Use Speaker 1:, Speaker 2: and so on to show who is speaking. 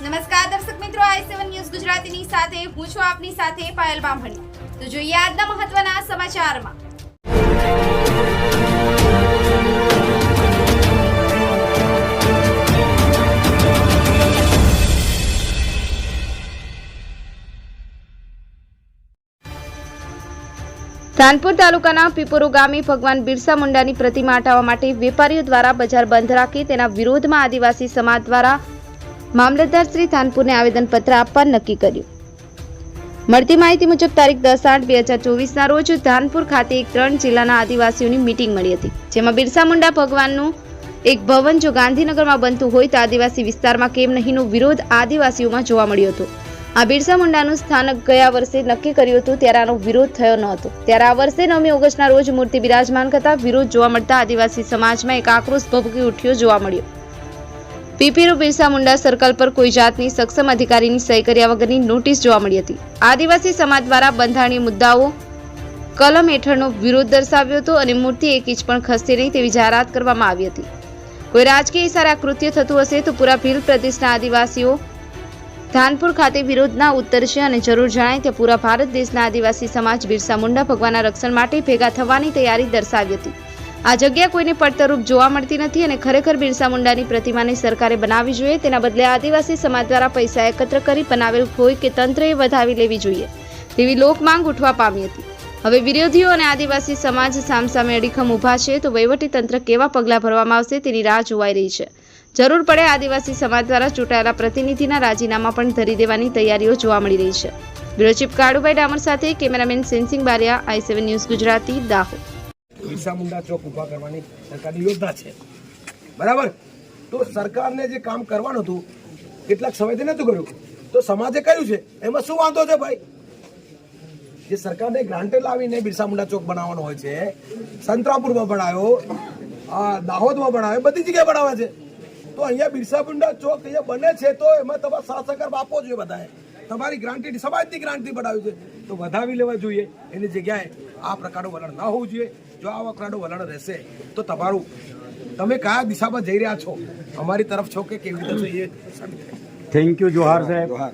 Speaker 1: નમસ્કાર દર્શક મિત્રો, આઈ સેવન ન્યૂઝ ગુજરાતીની સાથે, હું છું આપની સાથે પાયલ બામણી. તો જોઈએ આજના મહત્વના સમાચારમાં. ધાનપુર તાલુકાના પીપોરો ગામે ભગવાન બિરસા મુંડાની પ્રતિમા હટાવવા માટે વેપારીઓ દ્વારા બજાર બંધ રાખી તેના વિરોધમાં આદિવાસી સમાજ દ્વારા મામલતદાર શ્રી ધાનપુરને આવેદનપત્ર આપવા નક્કી કર્યું. મળતી માહિતી મુજબ તારીખ દસ આઠ બે હજાર ચોવીસના રોજ ધાનપુર ખાતે એક ત્રણ જિલ્લાના આદિવાસીઓની મિટિંગ મળી હતી, જેમાં બિરસા મુંડા ભગવાનનું એક ભવન જો ગાંધીનગરમાં બનતું હોય તો આદિવાસી વિસ્તારમાં કેમ નહીંનો વિરોધ આદિવાસીઓમાં જોવા મળ્યો હતો. આ બિરસા મુંડાનું સ્થાનક ગયા વર્ષે નક્કી કર્યું હતું, ત્યારે આનો વિરોધ થયો ન હતો. ત્યારે આ વર્ષે નવમી ઓગસ્ટના રોજ મૂર્તિ બિરાજમાન કરતા વિરોધ જોવા મળતા આદિવાસી સમાજમાં એક આક્રોશ ભભકી ઉઠ્યો જોવા મળ્યો. પીપીરો બિરસા મુંડા સર્કલ પર કોઈ જાતની સક્ષમ અધિકારીની સહી કર્યા વગરની નોટિસ જોવા મળી હતી. આદિવાસી સમાજ દ્વારા બંધારણીય મુદ્દાઓ, કલમ હેઠળનો વિરોધ દર્શાવ્યો હતો અને મૂર્તિ એક ઇંચ પણ ખસતી નહીં તેવી જાહેરાત કરવામાં આવી હતી. કોઈ રાજકીય ઇશારા કૃત્ય થતું હશે તો પૂરા ભીલ પ્રદેશના આદિવાસીઓ ધાનપુર ખાતે વિરોધના ઉત્તરશે અને જરૂર જણાય તે પૂરા ભારત દેશના આદિવાસી સમાજ બિરસા મુંડા ભગવાનના રક્ષણ માટે ભેગા થવાની તૈયારી દર્શાવી હતી. આ જગ્યા કોઈને પડતરૂપ જોવા મળતી નથી અને ખરેખર બિરસા મુંડાની પ્રતિમાને સરકારે બનાવવી જોઈએ, તેના બદલે આદિવાસી સમાજ દ્વારા પૈસા એકત્ર કરી બનાવેલ હોય કે તંત્રએ વધાવી લેવી જોઈએ. તેવી લોક માંગ ઉઠવા પામી હતી. હવે વિરોધીઓ અને આદિવાસી સમાજ સામસામે અડીખમ ઊભા છે, તો વહીવટી તંત્ર કેવા પગલાં ભરવામાં આવશે તેની રાહ જોવાઈ રહી છે. જરૂર પડે આદિવાસી સમાજ દ્વારા ચૂંટાયેલા પ્રતિનિધિના રાજીનામા પણ ધરી દેવાની તૈયારીઓ જોવા મળી રહી છે. બ્યુરો ચીફ કાળુભાઈ ડામર સાથે cameraman Sensing Bariya, I seven news Gujarati, Dahod.
Speaker 2: Birsa Munda ચોક ઊભા કરવાની સરકારની યોજના છે. બરાબર? તો સરકારને જે કામ કરવાનું હતું, કેટલાક સમયથી નતું કર્યું. તો સમાજે કર્યું છે. એમાં શું વાંધો છે ભાઈ? જે સરકારને ગ્રાન્ટ લાવીને બિરસા મુંડા ચોક બનાવવાનો હોય છે સંતરાપુરમાં બનાવ્યો દાહોદમાં બનાવ્યો બધી જગ્યાએ બનાવે છે. તો અહીંયા બિરસા મુંડા ચોક અહીંયા બને છે તો એમાં તમારે સાથ સહકાર આપવો જોઈએ બધાએ. તમારી ગ્રાન્ટેડ સમાજની ગ્રાન્ટી બનાવ્યું છે. તો વધાવી લેવા જોઈએ. એની જગ્યાએ આ પ્રકારનું વલણ ન હોવું જોઈએ. જો આ પ્રકારનું વલણ રહેશે તો તમારું તમે કયા દિશામાં જઈ રહ્યા છો? અમારી તરફ છો કે કેવી રીતે છો એ
Speaker 3: થેન્ક યુ જોહાર સાહેબ.
Speaker 2: જોહાર